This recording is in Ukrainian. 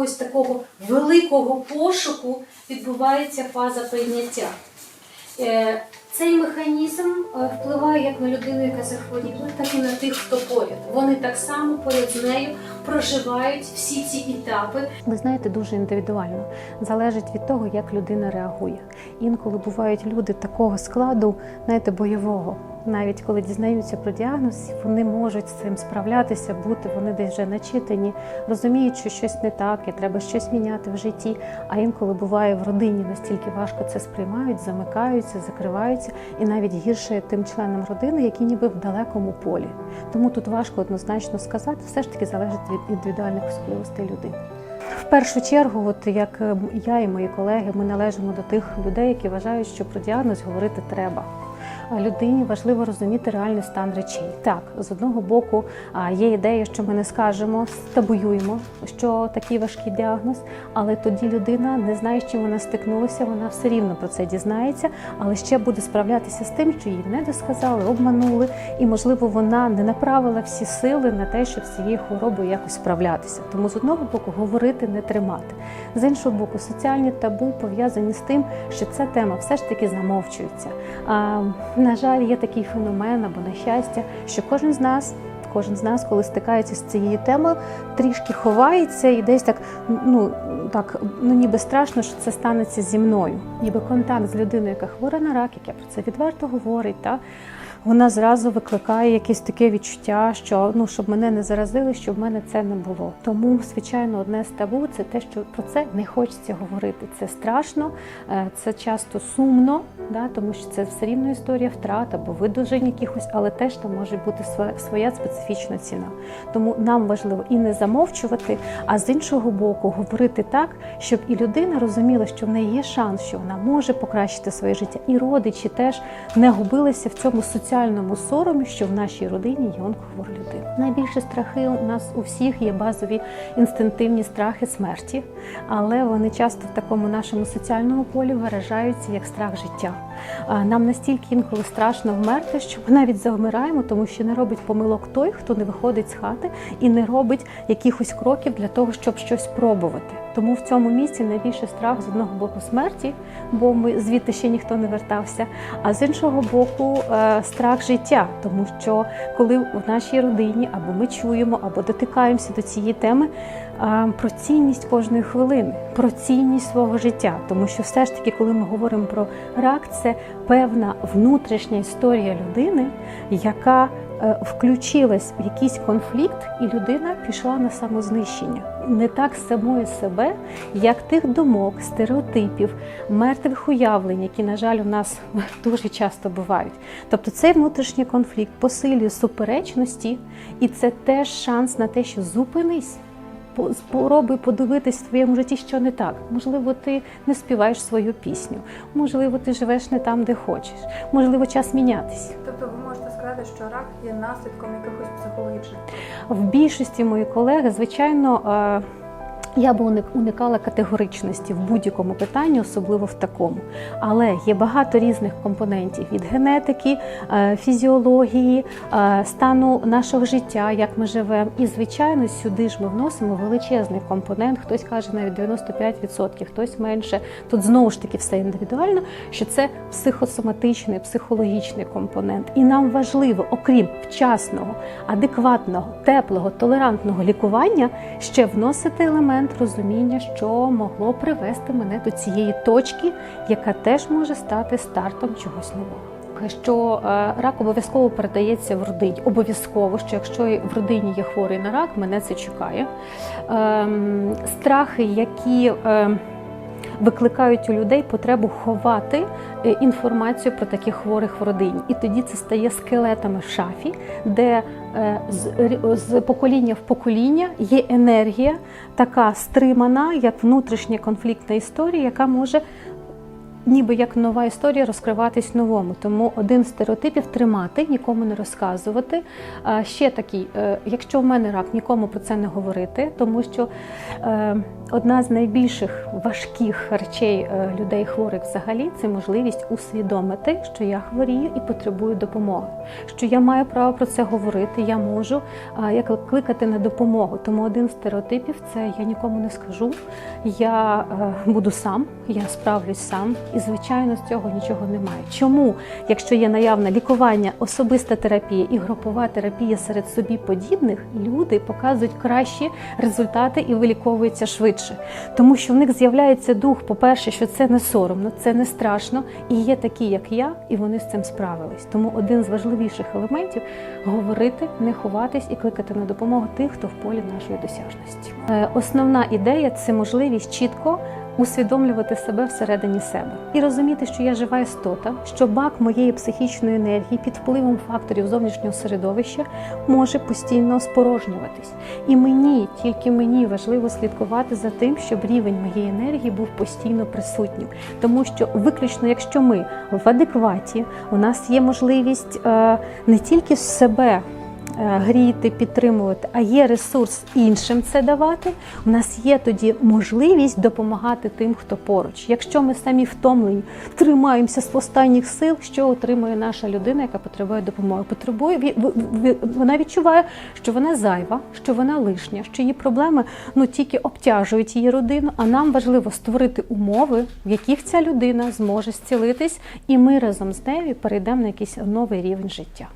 якогось такого великого пошуку відбувається фаза прийняття. Е, Цей механізм е, впливає як на людину, яка захворіла, так і на тих, хто поряд. Вони так само поряд з нею проживають всі ці етапи. Ви знаєте, дуже індивідуально залежить від того, як людина реагує. Інколи бувають люди такого складу, знаєте, бойового. Навіть коли дізнаються про діагноз, вони можуть з цим справлятися, бути вони десь вже начитані, розуміють, що щось не так, і треба щось міняти в житті. А інколи буває в родині настільки важко це сприймають, замикаються, закриваються, і навіть гірше тим членам родини, які ніби в далекому полі. Тому тут важко однозначно сказати, все ж таки залежить від індивідуальних особливостей людини. В першу чергу, от як е, я і мої колеги, ми належимо до тих людей, які вважають, що про діагноз говорити треба. Людині важливо розуміти реальний стан речей. Так, з одного боку, є ідея, що ми не скажемо, стабуюємо, що такий важкий діагноз, але тоді людина не знає, з чим вона стикнулася, вона все рівно про це дізнається, але ще буде справлятися з тим, що їй не досказали, обманули, і можливо вона не направила всі сили на те, щоб з цією хворобою якось справлятися. Тому з одного боку говорити не тримати. З іншого боку, соціальні табу пов'язані з тим, що ця тема все ж таки замовчується. На жаль, є такий феномен або на щастя, що кожен з нас. Кожен з нас, коли стикається з цією темою, трішки ховається і десь так, ну так, ну ніби страшно, що це станеться зі мною. Ніби контакт з людиною, яка хвора на рак, яка про це відверто говорить, та вона зразу викликає якесь таке відчуття, що ну щоб мене не заразили, щоб в мене це не було. Тому, звичайно, одне з табу це те, що про це не хочеться говорити. Це страшно, е, це часто сумно, да, тому що це все рівно історія втрат або видужень якихось, але теж там може бути своя, специфічна ціна. Тому нам важливо і не замовчувати, а з іншого боку, говорити так, щоб і людина розуміла, що в неї є шанс, що вона може покращити своє життя, і родичі теж не губилися в цьому соціальному соромі, що в нашій родині є онкохвора людина. Найбільше страхи у нас у всіх є базові інстинктивні страхи смерті, але вони часто в такому нашому соціальному полі виражаються як страх життя. Нам настільки інколи страшно вмерти, що ми навіть завмираємо, тому що не робить помилок той, хто не виходить з хати і не робить якихось кроків для того, щоб щось пробувати. Тому в цьому місці найбільше страх з одного боку смерті, бо ми звідти ще ніхто не вертався. А з іншого боку, е, страх життя, тому що коли в нашій родині або ми чуємо, або дотикаємося до цієї теми е, про цінність кожної хвилини, про цінність свого життя, тому що все ж таки, коли ми говоримо про рак, це певна внутрішня історія людини, яка включилась в якийсь конфлікт, і людина пішла на самознищення. Не так самої себе, як тих думок, стереотипів, мертвих уявлень, які, на жаль, у нас дуже часто бувають. Тобто цей внутрішній конфлікт посилює суперечності, і це теж шанс на те, що зупинись. Спробуй подивитись в твоєму житті, що не так. Можливо, ти не співаєш свою пісню, можливо, ти живеш не там, де хочеш, можливо, час мінятись. Сказати, що рак є наслідком якихось психологічних. В більшості мої колеги, звичайно, е, я би уникала категоричності в будь-якому питанні, особливо в такому. Але є багато різних компонентів від генетики, е, фізіології, е, стану нашого життя, як ми живемо. І, звичайно, сюди ж ми вносимо величезний компонент. Хтось каже навіть 95%, хтось менше. Тут знову ж таки все індивідуально, що це психосоматичний, психологічний компонент. І нам важливо, окрім вчасного, адекватного, теплого, толерантного лікування, ще вносити елемент розуміння, що могло привести мене до цієї точки, яка теж може стати стартом чогось нового. Що е, рак обов'язково передається в родині. Обов'язково, що якщо в родині є хворий на рак, мене це чекає. Ем, страхи, які ем, викликають у людей потребу ховати е, інформацію про таких хворих в родині. І тоді це стає скелетами в шафі, де е, з, покоління в покоління є енергія, така стримана, як внутрішня конфліктна історія, яка може. Ніби як нова історія розкриватись новому, тому один з стереотипів тримати, нікому не розказувати. А ще такий, е, якщо в мене рак, нікому про це не говорити, тому що одна з найбільших важких речей е, людей хворих взагалі це можливість усвідомити, що я хворію і потребую допомоги. Що я маю право про це говорити, я можу як кликати на допомогу. Тому один з стереотипів це я нікому не скажу, я е, буду сам, я справлюсь сам, і звичайно з цього нічого немає. Чому, якщо є наявне лікування, особиста терапія і групова терапія серед собі подібних, люди показують кращі результати і виліковуються швидше, тому що в них з'являється дух, по-перше, що це не соромно, це не страшно, і є такі, як я, і вони з цим справились. Тому один з важливіших елементів говорити, не ховатись і кликати на допомогу тих, хто в полі нашої досяжності. Е, Основна ідея це можливість чітко усвідомлювати себе всередині себе і розуміти, що я жива істота, що бак моєї психічної енергії під впливом факторів зовнішнього середовища може постійно спорожнюватись. І мені, тільки мені важливо слідкувати за тим, щоб рівень моєї енергії був постійно присутнім. Тому що виключно, якщо ми в адекваті, у нас є можливість е, не тільки себе гріти, підтримувати, а є ресурс іншим це давати. У нас є тоді можливість допомагати тим, хто поруч. Якщо ми самі втомлені, тримаємося з останніх сил, що отримує наша людина, яка потребує допомоги. Потребує вона відчуває, що вона зайва, що вона лишня, що її проблеми ну тільки обтяжують її родину. А нам важливо створити умови, в яких ця людина зможе зцілитись, і ми разом з нею перейдемо на якийсь новий рівень життя.